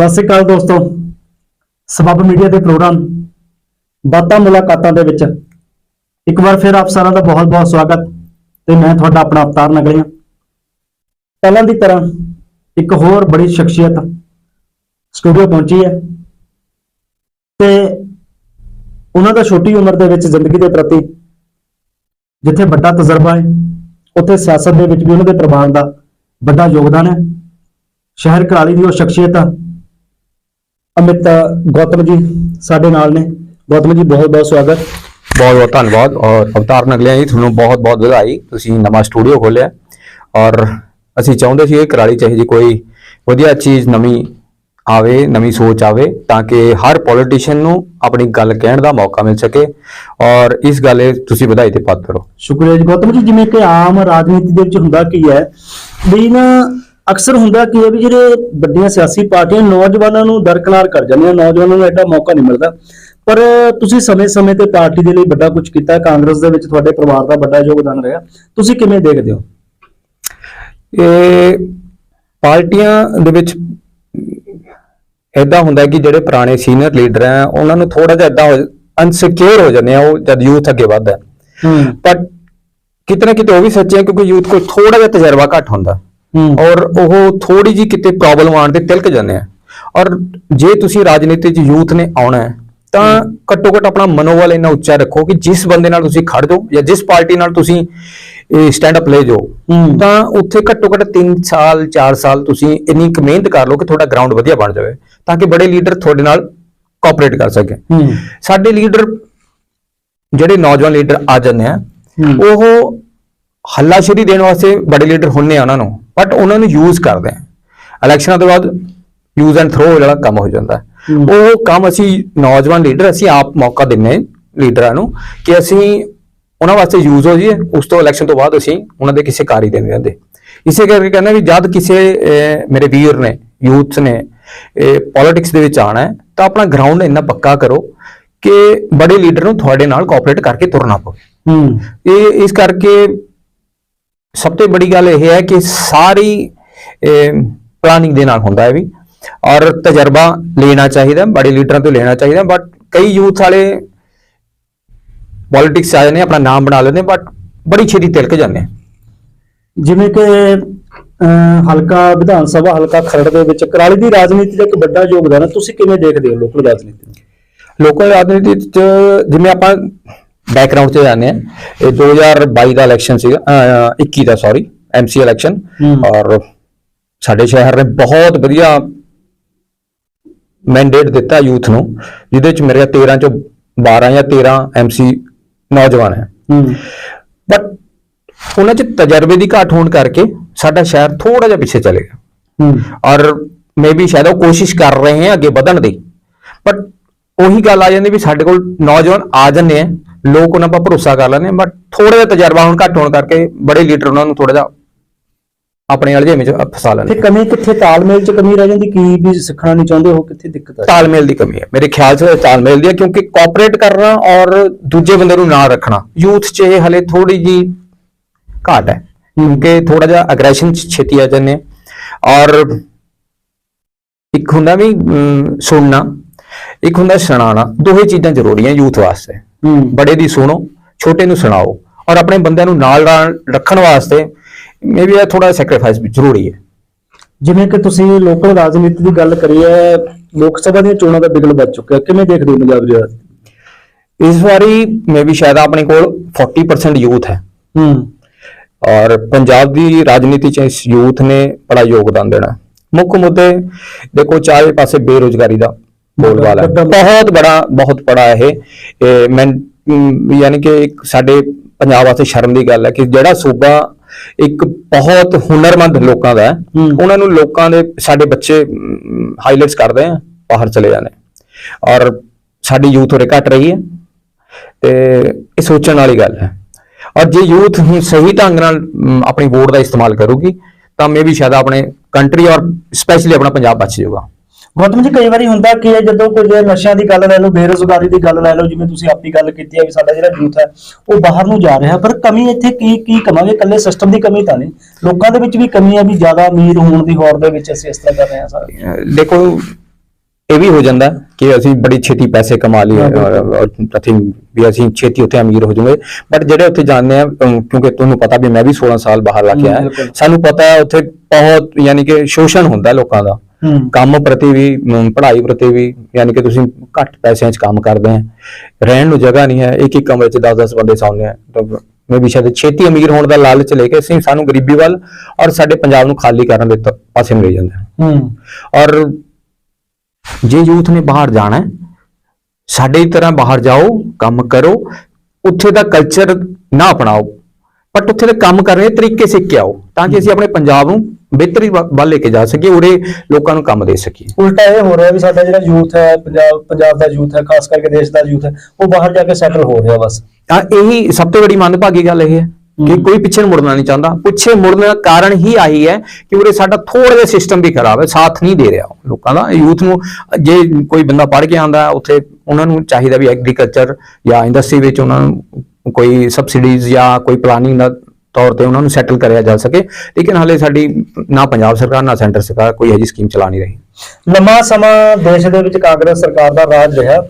ਸਤਿ ਸ੍ਰੀ ਅਕਾਲ ਦੋਸਤੋ। ਸਬਬ ਮੀਡੀਆ ਦੇ ਪ੍ਰੋਗਰਾਮ ਬਾਤਾਂ ਮੁਲਾਕਾਤਾਂ ਦੇ ਵਿੱਚ ਇੱਕ ਵਾਰ ਫਿਰ ਆਪ ਸਾਰਿਆਂ ਦਾ ਬਹੁਤ-ਬਹੁਤ ਸਵਾਗਤ ਤੇ ਮੈਂ ਤੁਹਾਡਾ ਆਪਣਾ ਅਵਤਾਰ ਨਗਲੀਆਂ ਪਹਿਲਾਂ ਦੀ ਤਰ੍ਹਾਂ ਇੱਕ ਹੋਰ ਬੜੀ ਸ਼ਖਸੀਅਤ ਸਟੂਡੀਓ ਪਹੁੰਚੀ ਹੈ ਤੇ ਉਹਨਾਂ ਦਾ ਛੋਟੀ ਉਮਰ ਦੇ ਵਿੱਚ ਜ਼ਿੰਦਗੀ ਦੇ ਪ੍ਰਤੀ ਜਿੱਥੇ ਵੱਡਾ ਤਜਰਬਾ ਹੈ, ਉੱਥੇ ਸਿਆਸਤ ਦੇ ਵਿੱਚ ਵੀ ਉਹਨਾਂ ਦੇ ਪ੍ਰਭਾਵ ਦਾ ਵੱਡਾ ਯੋਗਦਾਨ ਹੈ। ਸ਼ਹਿਰ ਕਰਾਲੀ ਦੀ ਉਹ ਸ਼ਖਸੀਅਤ ਅਮਿਤ ਗੌਤਮ ਜੀ ਸਾਡੇ ਨਾਲ ਨੇ। ਗੌਤਮ ਜੀ ਬਹੁਤ ਬਹੁਤ ਸਵਾਗਤ। ਬਹੁਤ ਬਹੁਤ ਧੰਨਵਾਦ। ਔਰ ਅਵਤਾਰ ਨਗਲਿਆ ਜੀ ਤੁਹਾਨੂੰ ਬਹੁਤ ਬਹੁਤ ਵਧਾਈ। ਤੁਸੀਂ ਨਵਾਂ ਸਟੂਡੀਓ ਖੋਲਿਆ ਔਰ ਅਸੀਂ ਚਾਹੁੰਦੇ ਸੀ ਇਹ ਕਰਾਲੀ ਚਾਹੇ ਜੀ ਕੋਈ ਵਧੀਆ ਚੀਜ਼ ਨਵੀਂ ਆਵੇ ਨਵੀਂ ਸੋਚ ਆਵੇ ਤਾਂ ਕਿ ਹਰ ਪੋਲੀਟੀਸ਼ੀਅਨ ਨੂੰ ਆਪਣੀ ਗੱਲ ਕਹਿਣ ਦਾ ਮੌਕਾ ਮਿਲ ਸਕੇ। ਔਰ ਇਸ ਗੱਲ ਤੁਸੀਂ ਵਧਾਈ ਤੇ ਪਾਤਰ ਹੋ। ਸ਼ੁਕਰੀਆ ਜੀ। ਗੌਤਮ ਜੀ ਜਿਵੇਂ ਕਿ ਆਮ ਰਾਜਨੀਤੀ ਦੇ ਵਿੱਚ ਹੁੰਦਾ ਕੀ ਹੈ ਵੀ ਨਾ ਅਕਸਰ ਹੁੰਦਾ ਕੀ ਹੈ ਵੀ ਜਿਹੜੇ ਵੱਡੀਆਂ ਸਿਆਸੀ ਪਾਰਟੀਆਂ ਨੌਜਵਾਨਾਂ ਨੂੰ ਦਰਕਨਾਰ ਕਰ ਜਾਂਦੀਆਂ ਨੌਜਵਾਨਾਂ ਨੂੰ ਐਡਾ ਮੌਕਾ ਨਹੀਂ ਮਿਲਦਾ। ਪਰ ਤੁਸੀਂ ਸਮੇਂ-ਸਮੇਂ ਤੇ ਪਾਰਟੀ ਦੇ ਲਈ ਵੱਡਾ ਕੁਝ ਕੀਤਾ ਕਾਂਗਰਸ ਦੇ ਵਿੱਚ ਤੁਹਾਡੇ ਪਰਿਵਾਰ ਦਾ ਵੱਡਾ ਯੋਗਦਾਨ ਰਿਹਾ। ਤੁਸੀਂ ਕਿਵੇਂ ਦੇਖਦੇ ਹੋ? ਇਹ ਪਾਰਟੀਆਂ ਦੇ ਵਿੱਚ ਇਦਾਂ ਹੁੰਦਾ ਕਿ ਜਿਹੜੇ ਪੁਰਾਣੇ ਸੀਨੀਅਰ ਲੀਡਰ ਆ ਉਹਨਾਂ ਨੂੰ ਥੋੜਾ ਜਿਹਾ ਇਦਾਂ ਅਨਸਿਕਿਉਰ ਹੋ ਜਾਂਦੇ ਆ ਉਹ ਜਦ ਯੂਥ ਅੱਗੇ ਵੱਧਦਾ ਹੈ। ਹੂੰ। ਪਰ ਕਿਤੇ ਨਾ ਕਿਤੇ ਉਹ ਵੀ ਸੱਚ ਹੈ ਕਿਉਂਕਿ ਯੂਥ ਕੋਲ ਥੋੜਾ ਜਿਹਾ ਤਜਰਬਾ ਘੱਟ ਹੁੰਦਾ। ਹੂੰ ਔਰ ਉਹ ਥੋੜੀ ਜੀ ਕਿਤੇ ਪ੍ਰੋਬਲਮ ਆਉਣ ਤੇ ਤਿਲਕ ਜਾਂਦੇ ਆ। ਔਰ ਜੇ ਤੁਸੀਂ ਰਾਜਨੀਤੀ 'ਚ ਯੂਥ ਨੇ ਆਉਣਾ ਹੈ ਤਾਂ ਘੱਟੋ ਘੱਟ ਆਪਣਾ ਮਨੋਬਲ ਇੰਨਾ ਉੱਚਾ ਰੱਖੋ ਕਿ ਜਿਸ ਬੰਦੇ ਨਾਲ ਤੁਸੀਂ ਖੜ ਜਾਓ ਜਾਂ ਜਿਸ ਪਾਰਟੀ ਨਾਲ ਤੁਸੀਂ ਸਟੈਂਡ ਅਪ ਲੈ ਜਾਓ। ਤਾਂ ਉੱਥੇ ਘੱਟੋ ਘੱਟ 3 ਸਾਲ 4 ਸਾਲ ਤੁਸੀਂ ਇੰਨੀ ਕੁ ਮਿਹਨਤ ਕਰ ਲਓ ਕਿ ਤੁਹਾਡਾ ਗਰਾਊਂਡ ਵਧੀਆ ਬਣ ਜਾਵੇ ਤਾਂ ਕਿ ਬੜੇ ਲੀਡਰ ਤੁਹਾਡੇ ਨਾਲ ਕੋਆਪਰੇਟ ਕਰ ਸਕੇ। ਸਾਡੇ ਲੀਡਰ ਜਿਹੜੇ ਨੌਜਵਾਨ ਲੀਡਰ ਆ ਜਾਂਦੇ ਆ। ਉਹ ਹੱਲਾਸ਼ੇਰੀ ਦੇਣ ਵਾਸਤੇ ਬੜੇ ਲੀਡਰ ਹੁੰਨੇ ਆ ਉਹਨਾਂ ਨੂੰ। ਬਟ ਉਹਨਾਂ ਨੂੰ ਯੂਜ਼ ਕਰਦੇ ਆ ਇਲੈਕਸ਼ਨਾਂ ਤੋਂ ਬਾਅਦ ਯੂਜ਼ ਐਂਡ ਥਰੋ ਜਿਹੜਾ ਕੰਮ ਹੋ ਜਾਂਦਾ। ਉਹ ਕੰਮ ਅਸੀਂ ਨੌਜਵਾਨ ਲੀਡਰ ਅਸੀਂ ਆਪ ਮੌਕਾ ਦਿੰਨੇ ਲੀਡਰਾਂ ਨੂੰ ਕਿ ਅਸੀਂ ਉਹਨਾਂ ਵਾਸਤੇ ਯੂਜ਼ ਹੋ ਜਾਈਏ। ਉਸ ਤੋਂ ਇਲੈਕਸ਼ਨ ਤੋਂ ਬਾਅਦ ਅਸੀਂ ਉਹਨਾਂ ਦੇ ਕਿਸੇ ਕਾਰੀ ਦੇ ਨਹੀਂ ਰਹਿੰਦੇ। ਇਸੇ ਕਰਕੇ ਕਹਿੰਦਾ ਵੀ ਜਦ ਕਿਸੇ ਮੇਰੇ ਵੀਰ ਨੇ ਯੂਥ ਨੇ ਪੋਲਿਟਿਕਸ ਦੇ ਵਿੱਚ ਆਣਾ ਹੈ ਤਾਂ ਆਪਣਾ ਗਰਾਊਂਡ ਇੰਨਾ ਪੱਕਾ ਕਰੋ ਕਿ ਬੜੇ ਲੀਡਰ ਨੂੰ ਤੁਹਾਡੇ ਨਾਲ ਕੋਆਪਰੇਟ ਕਰਕੇ ਤੁਰਨਾ ਪਵੇ। ਹੂੰ। ਇਹ ਇਸ ਕਰਕੇ ਸਭ ਤੋਂ ਬੜੀ ਗੱਲ ਇਹ ਹੈ ਕਿ ਸਾਰੀ ਪਲਾਨਿੰਗ ਦੇ ਨਾਲ ਹੁੰਦਾ ਹੈ ਵੀ। ਔਰ ਤਜਰਬਾ ਲੈਣਾ ਚਾਹੀਦਾ ਬੜੇ ਲੀਡਰਾਂ ਤੋਂ ਲੈਣਾ ਚਾਹੀਦਾ ਬਟ ਕਈ ਯੂਥ ਵਾਲੇ ਪੋਲਿਟਿਕਸ ਆ ਜਾਂਦੇ ਨੇ, ਆਪਣਾ ਨਾਮ ਬਣਾ ਲੈਂਦੇ ਬਟ ਬੜੀ ਛੇਤੀ ਤਿਲਕ ਜਾਂਦੇ ਜਿਵੇਂ ਕਿ ਹਲਕਾ ਵਿਧਾਨ ਸਭਾ ਹਲਕਾ ਖਰੜ ਦੇ ਵਿੱਚ ਕਰਾਲੀ ਦੀ ਰਾਜਨੀਤੀ ਦਾ ਇੱਕ ਵੱਡਾ ਯੋਗਦਾਨ ਹੈ। ਤੁਸੀਂ ਕਿਵੇਂ ਦੇਖਦੇ ਹੋ ਲੋਕਲ ਰਾਜਨੀਤੀ ਲੋਕਲ ਰਾਜਨੀਤੀ ਚ ਜਿਵੇਂ ਆਪਾਂ ਬੈਕਗ੍ਰਾਉਂਡ 'ਚ ਜਾਂਦੇ ਆ। ਇਹ 2022 ਦਾ ਇਲੈਕਸ਼ਨ ਸੀਗਾ ਅਹ, 21 ਦਾ ਸੌਰੀ ਐਮਸੀ ਇਲੈਕਸ਼ਨ। ਔਰ ਸਾਡੇ ਸ਼ਹਿਰ ਨੇ ਬਹੁਤ ਵਧੀਆ ਮੈਂਡੇਟ ਦਿੱਤਾ ਯੂਥ ਨੂੰ ਜਿਹਦੇ ਚ ਮੇਰੇ 13 ਚੋਂ 12 ਜਾਂ 13 ਐਮਸੀ ਨੌਜਵਾਨ ਹੈ। ਬਟ ਉਹਨਾਂ ਚ ਤਜਰਬੇ ਦੀ ਘਾਟ ਹੋਣ ਕਰਕੇ ਸਾਡਾ ਸ਼ਹਿਰ ਥੋੜਾ ਜਿਹਾ ਪਿੱਛੇ ਚਲੇ ਗਿਆ। ਔਰ ਮੇ ਵੀ ਸ਼ਾਇਦ ਉਹ ਕੋਸ਼ਿਸ਼ ਕਰ ਰਹੇ ਹੈ ਅੱਗੇ ਵਧਣ ਦੀ। ਬਟ ਉਹੀ ਗੱਲ ਆ ਜਾਂਦੀ ਵੀ ਸਾਡੇ ਕੋਲ ਨੌਜਵਾਨ ਆ ਜਾਂਦੇ ਆ। ਲੋਕ ਉਹਨਾਂ 'ਤੇ ਭਰੋਸਾ ਕਰ ਲੈਂਦੇ ਬਟ ਥੋੜਾ ਜਿਹਾ ਤਜਰਬਾ ਹੁਣ ਘੱਟ ਹੋਣ ਕਰਕੇ ਬੜੇ ਲੀਡਰ ਉਹਨਾਂ ਨੂੰ ਥੋੜਾ ਜਿਹਾ ਆਪਣੇ ਅਲਝੇਵੇਂ 'ਚ ਫਸਾ ਤੇ ਲੈਂਦੇ ਕਮੀ ਕਿੱਥੇ? ਤਾਲਮੇਲ ਚ ਕਮੀ ਰਹਿ ਜਾਂਦੀ? ਕੀ ਵੀ ਸਿੱਖਣਾ ਨਹੀਂ ਚਾਹੁੰਦੇ? ਹੋ ਕਿੱਥੇ ਦਿੱਕਤ ਆ? ਤਾਲਮੇਲ ਦੀ ਕਮੀ ਹੈ। ਮੇਰੇ ਖਿਆਲ 'ਚ ਤਾਲਮੇਲ ਦੀ ਹੈ ਕਿਉਂਕਿ ਕੋਆਪਰੇਟ ਕਰਨਾ ਔਰ ਦੂਜੇ ਬੰਦੇ ਨੂੰ ਨਾਲ ਰੱਖਣਾ। ਯੂਥ 'ਚ ਇਹ ਹਲੇ ਥੋੜੀ ਜੀ ਘਾਟ ਹੈ ਕਿਉਂਕਿ ਥੋੜਾ ਜਿਹਾ ਅਗਰੈਸ਼ਨ ਛੇਤੀ ਆ ਜਾਂਦੇ ਔਰ ਇੱਕ ਹੁੰਦਾ ਵੀ ਸੁਣਨਾ ਇੱਕ ਹੁੰਦਾ ਸੁਣਾਉਣਾ ਦੋਹੇ ਚੀਜ਼ਾਂ ਜ਼ਰੂਰੀਆਂ ਯੂਥ ਵਾਸਤੇ। ਹੂੰ ਬੜੇ ਦੀ ਸੁਣੋ ਛੋਟੇ ਨੂੰ ਸੁਣਾਓ ਔਰ ਆਪਣੇ ਬੰਦਿਆਂ ਨੂੰ ਨਾਲ ਰੱਖਣ ਵਾਸਤੇ ਮੇਬੀ ਇਹ ਥੋੜਾ ਸੈਕਰੀਫਾਈਸ ਵੀ ਜ਼ਰੂਰੀ ਹੈ। ਜਿਵੇਂ ਕਿ ਤੁਸੀਂ ਲੋਕਲ ਰਾਜਨੀਤੀ ਦੀ ਗੱਲ ਕਰੀ ਹੈ ਲੋਕ ਸਭਾ ਦੀਆਂ ਚੋਣਾਂ ਦਾ ਬਿਗਲ ਵੱਜ ਚੁੱਕਿਆ ਕਿਵੇਂ ਦੇਖਦੇ ਹੋ ਪੰਜਾਬ ਦੀ ਰਾਜਨੀਤੀ? ਇਸ ਵਾਰੀ ਮੇਬੀ ਸ਼ਾਇਦ ਆਪਣੇ ਕੋਲ 40% ਯੂਥ ਹੈ। ਹੂੰ। ਔਰ ਪੰਜਾਬ ਦੀ ਰਾਜਨੀਤੀ ਚ ਇਸ ਯੂਥ ਨੇ ਬੜਾ ਯੋਗਦਾਨ ਦੇਣਾ। ਮੁੱਖ ਮੁੱਦੇ ਦੇਖੋ ਚਾਰੇ ਪਾਸੇ ਬੇਰੋਜ਼ਗਾਰੀ ਦਾ। ਬੋਲਬਾਲਾ। ਬਹੁਤ ਬੜਾ ਬਹੁਤ ਬੜਾ ਇਹ। ਮੈਂ ਯਾਨੀ ਕਿ ਇੱਕ ਸਾਡੇ ਪੰਜਾਬ ਵਾਸਤੇ ਸ਼ਰਮ ਦੀ ਗੱਲ ਹੈ ਕਿ ਜਿਹੜਾ ਸੂਬਾ ਇੱਕ ਬਹੁਤ ਹੁਨਰਮੰਦ ਲੋਕਾਂ ਦਾ ਹੈ। ਉਹਨਾਂ ਨੂੰ ਲੋਕਾਂ ਦੇ ਸਾਡੇ ਬੱਚੇ ਹਾਈਲਾਈਟਸ ਕਰਦੇ ਆ ਬਾਹਰ ਚਲੇ ਜਾਂਦੇ। ਔਰ ਸਾਡੀ ਯੂਥ ਉਰੇ ਘਟ ਰਹੀ ਹੈ। ਤੇ ਇਹ ਸੋਚਣ ਵਾਲੀ ਗੱਲ ਹੈ। ਔਰ ਜੇ ਯੂਥ ਹੁਣ ਸਹੀ ਢੰਗ ਨਾਲ ਆਪਣੀ ਵੋਟ ਦਾ ਇਸਤੇਮਾਲ ਕਰੂਗੀ ਤਾਂ ਮੇ ਵੀ ਸ਼ਾਇਦ ਆਪਣੇ ਕੰਟਰੀ ਔਰ ਸਪੈਸ਼ਲੀ ਆਪਣਾ ਪੰਜਾਬ ਬਚ ਜਾਊਗਾ। ਗੌਤਮ ਜੀ ਕਈ ਵਾਰੀ ਹੁੰਦਾ ਕਿ ਜਦੋਂ ਕੋਈ ਜੇ ਨਸ਼ਿਆਂ ਦੀ ਗੱਲ ਲੈ ਲਓ ਬੇਰੋਜ਼ਗਾਰੀ ਦੀ ਗੱਲ ਲੈ ਲਓ ਜਿਵੇਂ ਤੁਸੀਂ ਆਪੀ ਗੱਲ ਕੀਤੀ ਹੈ ਵੀ ਸਾਡਾ ਜਿਹੜਾ ਯੂਥ ਹੈ ਉਹ ਬਾਹਰ ਨੂੰ ਜਾ ਰਿਹਾ। ਪਰ ਕਮੀ ਇੱਥੇ ਕੀ ਕੀ ਕਮਾਂਗੇ? ਇਕੱਲੇ ਸਿਸਟਮ ਦੀ ਕਮੀ ਤਾਂ ਨਹੀਂ। ਲੋਕਾਂ ਦੇ ਵਿੱਚ ਵੀ ਕਮੀ ਹੈ ਵੀ ਜ਼ਿਆਦਾ ਅਮੀਰ ਹੋਣ ਦੀ ਹੋੜ ਦੇ ਵਿੱਚ ਅਸੀਂ ਇਸ ਤਰ੍ਹਾਂ ਕਰ ਰਹੇ ਹਾਂ ਸਾਰੇ ਦੇਖੋ ਇਹ ਵੀ ਹੋ ਜਾਂਦਾ ਕਿ ਅਸੀਂ ਬੜੀ ਛੇਤੀ ਪੈਸੇ ਕਮਾ ਲਈਏ ਔਰ ਅਥਿੰਕ ਵੀ ਅਸੀਂ ਛੇਤੀ ਉੱਥੇ ਅਮੀਰ ਹੋ ਜਾਵਾਂਗੇ। ਬਟ ਜਿਹੜੇ ਉੱਥੇ ਜਾਂਦੇ ਆ ਕਿਉਂਕਿ ਤੁਹਾਨੂੰ ਪਤਾ ਵੀ ਮੈਂ ਵੀ 16 ਸਾਲ ਬਾਹਰ ਲਾ ਕੇ ਆਇਆ। ਸਾਨੂੰ ਪਤਾ ਹੈ ਉੱਥੇ ਬਹੁਤ ਯਾਨੀ ਕਿ ਸ਼ੋਸ਼ਣ ਹੁੰਦਾ ਲੋਕਾਂ ਦਾ। ਕੰਮ ਪ੍ਰਤੀ ਵੀ ਪੜ੍ਹਾਈ ਪ੍ਰਤੀ ਵੀ ਯਾਨੀ ਕਿ ਤੁਸੀਂ ਘੱਟ ਪੈਸਿਆਂ 'ਚ ਕੰਮ ਕਰਦੇ ਆ। ਰਹਿਣ ਨੂੰ ਜਗ੍ਹਾ ਨਹੀਂ ਹੈ ਇੱਕ ਇੱਕ ਕਮਰੇ 'ਚ 10-10 ਬੰਦੇ ਸੌਂਦੇ ਆ। ਤਾਂ ਮੈਂ ਵੀ ਸ਼ਾਇਦ ਛੇਤੀ ਅਮੀਰ ਹੋਣ ਦਾ ਲਾਲਚ ਲੈ ਕੇ ਅਸੀਂ ਸਾਨੂੰ ਗਰੀਬੀ ਵੱਲ ਔਰ ਸਾਡੇ ਪੰਜਾਬ ਨੂੰ ਖਾਲੀ ਕਰਨ ਦੇ ਪਾਸੇ ਨੂੰ ਲੈ ਜਾਂਦੇ ਹੂੰ। ਔਰ ਜੇ ਯੂਥ ਨੇ ਬਾਹਰ ਜਾਣਾ ਸਾਡੇ ਤਰ੍ਹਾਂ ਬਾਹਰ ਜਾਓ ਕੰਮ ਕਰੋ ਉੱਥੇ ਦਾ ਕਲਚਰ ਨਾ ਅਪਣਾਓ ਬਟ ਉੱਥੇ ਦੇ ਕੰਮ ਕਰਨ ਦੇ ਤਰੀਕੇ ਸਿੱਖ ਕੇ ਆਓ ਤਾਂ ਕਿ ਅਸੀਂ ਆਪਣੇ ਪੰਜਾਬ ਨੂੰ ਬਿਹਤਰੀ ਵੱਲ ਲੈ ਕੇ ਜਾ ਸਕੀਏ ਉਰੇ ਲੋਕਾਂ ਨੂੰ ਕੰਮ ਦੇ ਸਕੀਏ। ਉਲਟਾ ਇਹ ਹੋ ਰਿਹਾ ਵੀ ਸਾਡਾ ਜਿਹੜਾ ਯੂਥ ਹੈ ਪੰਜਾਬ ਪੰਜਾਬ ਦਾ ਯੂਥ ਹੈ ਖਾਸ ਕਰਕੇ ਦੇਸ਼ ਦਾ ਯੂਥ ਹੈ ਉਹ ਬਾਹਰ ਜਾ ਕੇ ਸੈਟਲ ਹੋ ਰਿਹਾ ਬਸ। ਤਾਂ ਇਹੀ ਸਭ ਤੋਂ ਵੱਡੀ ਮੰਦਭਾਗੀ ਗੱਲ ਇਹ ਹੈ ਕਿ। ਕੋਈ ਪਿੱਛੇ ਮੁੜਨਾ ਨਹੀਂ ਚਾਹੁੰਦਾ। ਪਿੱਛੇ ਮੁੜਨ ਦਾ ਕਾਰਨ ਹੀ ਆਹੀ ਹੈ ਕਿ ਉਰੇ ਸਾਡਾ ਥੋੜਾ ਜਿਹਾ ਸਿਸਟਮ ਵੀ ਖਰਾਬ ਹੈ ਸਾਥ ਨਹੀਂ ਦੇ ਰਿਹਾ ਲੋਕਾਂ ਦਾ। ਯੂਥ ਨੂੰ ਜੇ ਕੋਈ ਬੰਦਾ ਪੜ੍ਹ ਕੇ ਆਂਦਾ ਉੱਥੇ ਉਹਨਾਂ ਨੂੰ ਚਾਹੀਦਾ ਵੀ ਐਗਰੀਕਲਚਰ ਜਾਂ ਇੰਡਸਟਰੀ ਵਿੱਚ ਉਹਨਾਂ ਨੂੰ ਕੋਈ ਸਬਸਿਡੀਜ਼ ਜਾਂ ਕੋਈ ਪਲਾਨਿੰਗ ਦਾ ਤੌਰ ਤੇ ਉਹਨਾਂ ਨੂੰ ਸੈਟਲ ਕਰਿਆ ਜਾ ਸਕੇ। ਲੇਕਿਨ ਹਾਲੇ ਸਾਡੀ ਨਾ ਪੰਜਾਬ ਸਰਕਾਰ ਨਾ ਸੈਂਟਰ ਸਰਕਾਰ ਕੋਈ ਅਜਿਹੀ ਸਕੀਮ ਚਲਾ ਨਹੀਂ ਰਹੀ। ਲੰਮਾ ਸਮਾਂ ਦੇਸ਼ ਦੇ ਵਿੱਚ ਕਾਂਗਰਸ ਸਰਕਾਰ ਦਾ ਰਾਜ ਰਿਹਾ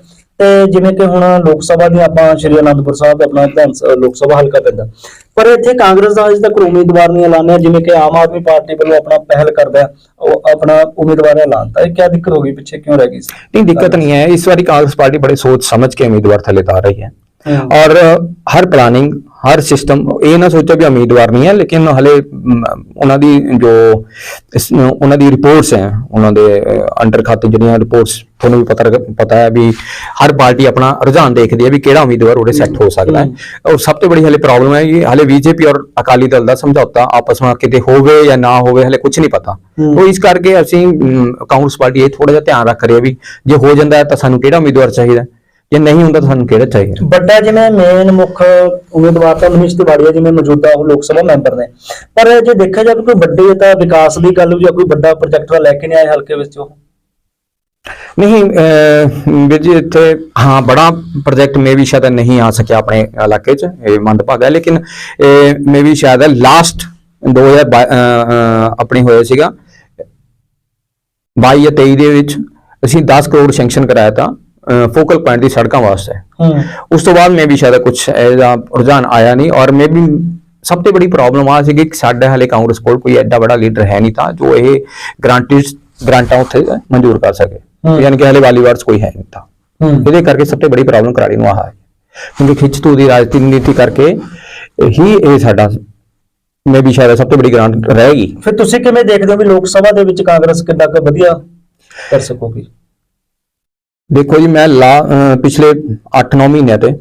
ਤੇ ਜਿਵੇਂ ਕਿ ਹੁਣ ਲੋਕ ਸਭਾ ਦੀ ਆਪਾਂ ਸ਼੍ਰੀ ਅਨੰਦਪੁਰ ਸਾਹਿਬ ਆਪਣਾ ਵਿਧਾਨ ਲੋਕ ਸਭਾ ਹਲਕਾ ਪੈਂਦਾ। ਪਰ ਇੱਥੇ ਕਾਂਗਰਸ ਦਾ ਅਜੇ ਤੱਕ ਉਮੀਦਵਾਰ ਨਹੀਂ ਐਲਾਨਿਆ ਜਿਵੇਂ ਕਿ ਆਮ ਆਦਮੀ ਪਾਰਟੀ ਵੱਲੋਂ ਆਪਣਾ ਪਹਿਲ ਕਰਦਾ ਉਹ ਆਪਣਾ ਉਮੀਦਵਾਰ ਐਲਾਨਤਾ ਇਹ ਕੀ ਦਿੱਕਤ ਹੋ ਗਈ ਪਿੱਛੇ ਕਿਉਂ ਰਹਿ ਗਈ ਸੀ? ਨਹੀਂ ਦਿੱਕਤ ਨਹੀਂ ਹੈ। ਇਸ ਵਾਰੀ ਕਾਂਗਰਸ ਪਾਰਟੀ ਬੜੇ ਸੋਚ ਸਮਝ ਕੇ ਉਮੀਦਵਾਰ ਥੱਲੇ ਤਾਰ ਰਹੀ ਹੈ। ਔਰ ਹਰ ਪਲਾਨਿੰਗ ਹਰ ਸਿਸਟਮ ਇਹ ਨਾ ਸੋਚੋ ਕਿ ਉਮੀਦਵਾਰ ਨਹੀਂ ਹੈ ਲੇਕਿਨ ਹਲੇ ਉਹਨਾਂ ਦੀ ਜੋ ਉਹਨਾਂ ਦੀ ਰਿਪੋਰਟਸ ਹੈ ਉਹਨਾਂ ਦੇ ਅੰਡਰ ਖਾਤੇ ਜਿਹੜੀਆਂ ਰਿਪੋਰਟਸ ਤੁਹਾਨੂੰ ਵੀ ਪਤਾ ਪਤਾ ਹੈ ਵੀ ਹਰ ਪਾਰਟੀ ਆਪਣਾ ਰੁਝਾਨ ਦੇਖਦੀ ਹੈ ਵੀ ਕਿਹੜਾ ਉਮੀਦਵਾਰ ਉਹਦੇ ਸੈੱਟ ਹੋ ਸਕਦਾ ਹੈ ਔਰ ਸਭ ਤੋਂ ਬੜੀ ਹਲੇ ਪ੍ਰੋਬਲਮ ਹੈ ਕਿ ਹਲੇ ਬੀਜੇਪੀ ਔਰ ਅਕਾਲੀ ਦਲ ਦਾ ਸਮਝੌਤਾ ਆਪਸ ਵਿੱਚ ਕਿਤੇ ਹੋਵੇ ਜਾਂ ਨਾ ਹੋਵੇ ਹਲੇ ਕੁਝ ਨਹੀਂ ਪਤਾ। ਉਹ ਇਸ ਕਰਕੇ ਅਸੀਂ ਕਾਂਗਰਸ ਪਾਰਟੀ ਇਹ ਥੋੜਾ ਜਿਹਾ ਧਿਆਨ ਰੱਖ ਰਹੀ ਹੈ ਵੀ ਜੇ ਹੋ ਜਾਂਦਾ ਹੈ ਤਾਂ ਸਾਨੂੰ ਕਿਹੜਾ ਉਮੀਦਵਾਰ ਚਾਹੀਦਾ? ਜੇ ਨਹੀਂ ਹੁੰਦਾ ਤਾਂ ਸਾਨੂੰ ਕਿਹੜਾ ਚਾਹੀਦਾ ਵੱਡਾ ਜਿਵੇਂ ਮੇਨ ਮੁੱਖ ਉਮੀਦਵਾਰ ਤਾਂ ਮਨੀਸ਼ ਤਿਵਾੜੀ ਜਿਵੇਂ ਮੌਜੂਦਾ ਉਹ ਲੋਕ ਸਭਾ ਮੈਂਬਰ ਨੇ। ਪਰ ਜੇ ਦੇਖਿਆ ਜਾਵੇ ਕੋਈ ਵੱਡੇ ਤਾਂ ਵਿਕਾਸ ਦੀ ਗੱਲ ਜਾਂ ਕੋਈ ਵੱਡਾ ਪ੍ਰੋਜੈਕਟ ਲੈ ਕੇ ਨਹੀਂ ਆਏ ਹਲਕੇ ਵਿੱਚ ਉਹ? ਨਹੀਂ ਵੀਰ ਜੀ ਇੱਥੇ ਹਾਂ ਬੜਾ ਪ੍ਰੋਜੈਕਟ ਮੇ ਵੀ ਸ਼ਾਇਦ ਨਹੀਂ ਆ ਸਕਿਆ ਆਪਣੇ ਇਲਾਕੇ 'ਚ ਇਹ ਮੰਦਭਾਗਾ ਲੇਕਿਨ ਇਹ ਮੇ ਵੀ ਸ਼ਾਇਦ ਲਾਸਟ 2000 ਅਹ, ਅਹ, ਆਪਣੀ ਹੋਇਆ ਸੀਗਾ। 22 ਜਾਂ 23 ਦੇ ਵਿੱਚ ਅਸੀਂ 10 ਕਰੋੜ ਸੈਂਕਸ਼ਨ ਕਰਾਇਆ ਤਾਂ ਫੋਕਲ ਪੁਆਇੰਟ ਦੀ ਸੜਕਾਂ ਵਾਸਤੇ ਉਸ ਤੋਂ ਬਾਅਦ ਮੈਂ ਵੀ ਸ਼ਾਇਦ ਕੁਝ ਇਹਦਾ ਰੁਝਾਨ ਆਇਆ ਨਹੀਂ ਔਰ ਮੈਂ ਵੀ ਸਭ ਤੋਂ ਬੜੀ ਪ੍ਰੋਬਲਮ ਆ ਸੀ ਕਿ ਸਾਡੇ ਹਾਲੇ ਕਾਂਗਰਸ ਕੋਲ ਕੋਈ ਐਡਾ ਵੱਡਾ ਲੀਡਰ ਹੈ ਨਹੀਂ ਤਾਂ ਜੋ ਇਹ ਗ੍ਰਾਂਟਿਡ ਗ੍ਰਾਂਟਾਂ ਉੱਥੇ ਮਨਜ਼ੂਰ ਕਰ ਸਕੇ। ਯਾਨੀ ਕਿ ਹਾਲੇ ਵਾਲੀਵਾਰ 'ਚ ਕੋਈ ਹੈ ਨਹੀਂ ਤਾਂ ਇਹਦੇ ਕਰਕੇ ਸਭ ਤੋਂ ਬੜੀ ਪ੍ਰੋਬਲਮ ਕਰਾੜੀ ਨੂੰ ਆਹ ਹੈ ਕਿਉਂਕਿ ਖਿੱਚ ਤੂ ਦੀ ਰਾਜਨੀਤੀ ਕਰਕੇ ਹੀ ਇਹ ਸਾਡਾ ਮੈਂ ਵੀ ਸ਼ਾਇਦ ਸਭ ਤੋਂ ਵੱਡੀ ਗ੍ਰਾਂਟ ਰਹੇਗੀ ਫਿਰ ਤੁਸੀਂ ਕਿਵੇਂ ਦੇਖਦੇ ਹੋ ਵੀ ਲੋਕ ਸਭਾ ਦੇ ਵਿੱਚ ਕਾਂਗਰਸ ਕਿੰਨਾ ਕੁ ਵਧੀਆ ਕਰ ਸਕੂਗੀ ਦੇਖੋ ਜੀ ਮੈਂ ਲਾ ਪਿਛਲੇ 8-9 ਮਹੀਨਿਆਂ ਤੇ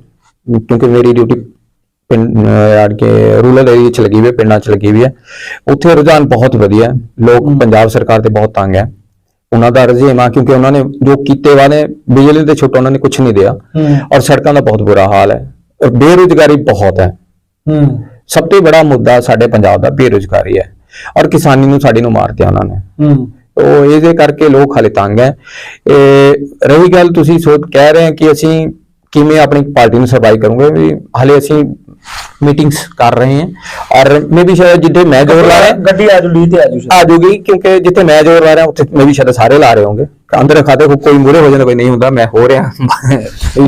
ਕਿਉਂਕਿ ਮੇਰੀ ਡਿਊਟੀ ਪਿੰਡ ਕੇ ਰੂਰਲ ਏਰੀਆ ਚ ਲੱਗੀ ਹੋਈ ਹੈ ਪਿੰਡਾਂ ਚ ਲੱਗੀ ਹੋਈ ਹੈ। ਉੱਥੇ ਰੁਝਾਨ ਬਹੁਤ ਵਧੀਆ ਹੈ। ਲੋਕ ਪੰਜਾਬ ਸਰਕਾਰ ਤੇ ਬਹੁਤ ਤੰਗ ਹੈ। ਉਹਨਾਂ ਦਾ ਰੁਝੇਵਾਂ ਕਿਉਂਕਿ ਉਹਨਾਂ ਨੇ ਜੋ ਕੀਤੇ ਵਾਦੇ ਬਿਜਲੀ ਦੇ ਛੁੱਟ ਉਹਨਾਂ ਨੇ ਕੁਝ ਨਹੀਂ ਦਿਆ। ਔਰ ਸੜਕਾਂ ਦਾ ਬਹੁਤ ਬੁਰਾ ਹਾਲ ਹੈ। ਔਰ ਬੇਰੁਜ਼ਗਾਰੀ ਬਹੁਤ ਹੈ। ਹੂੰ। ਸਭ ਤੋਂ ਬੜਾ ਮੁੱਦਾ ਸਾਡੇ ਪੰਜਾਬ ਦਾ ਬੇਰੁਜ਼ਗਾਰੀ ਹੈ। ਔਰ ਕਿਸਾਨੀ ਨੂੰ ਸਾਡੀ ਨੂੰ ਮਾਰਤਿਆ ਉਹਨਾਂ ਨੇ। ਉਹ ਇਹਦੇ ਕਰਕੇ ਲੋਕ ਹਾਲੇ ਤੰਗ ਹੈ ਇਹ ਰਹੀ ਗੱਲ ਤੁਸੀਂ ਸੋਚ ਕਹਿ ਰਹੇ ਹੋ ਕਿ ਅਸੀਂ ਕਿਵੇਂ ਆਪਣੀ ਪਾਰਟੀ ਨੂੰ ਸਰਵਾਈਵ ਕਰੂਗੇ ਵੀ ਹਾਲੇ ਅਸੀਂ ਮੀਟਿੰਗਸ ਕਰ ਰਹੇ ਹਾਂ ਔਰ ਮੈਂ ਵੀ ਸ਼ਾਇਦ ਜਿੱਥੇ ਮੈਂ ਜ਼ੋਰ ਲਾ ਰਿਹਾ ਗੱਡੀ ਆਜੂ ਲੀ ਤੇ ਆਜੂ ਆ ਜੂਗੀ ਕਿਉਂਕਿ ਜਿੱਥੇ ਮੈਂ ਜ਼ੋਰ ਲਾ ਰਿਹਾ ਉੱਥੇ ਮੈਂ ਵੀ ਸ਼ਾਇਦ ਸਾਰੇ ਲਾ ਰਹੇ ਹੋਣਗੇ। ਅੰਦਰ ਖਾਤੇ ਕੋਈ ਮੂਰੇ ਹੋ ਜਾਂਦਾ ਕੋਈ ਨਹੀਂ ਹੁੰਦਾ ਮੈਂ ਹੋ ਰਿਹਾ।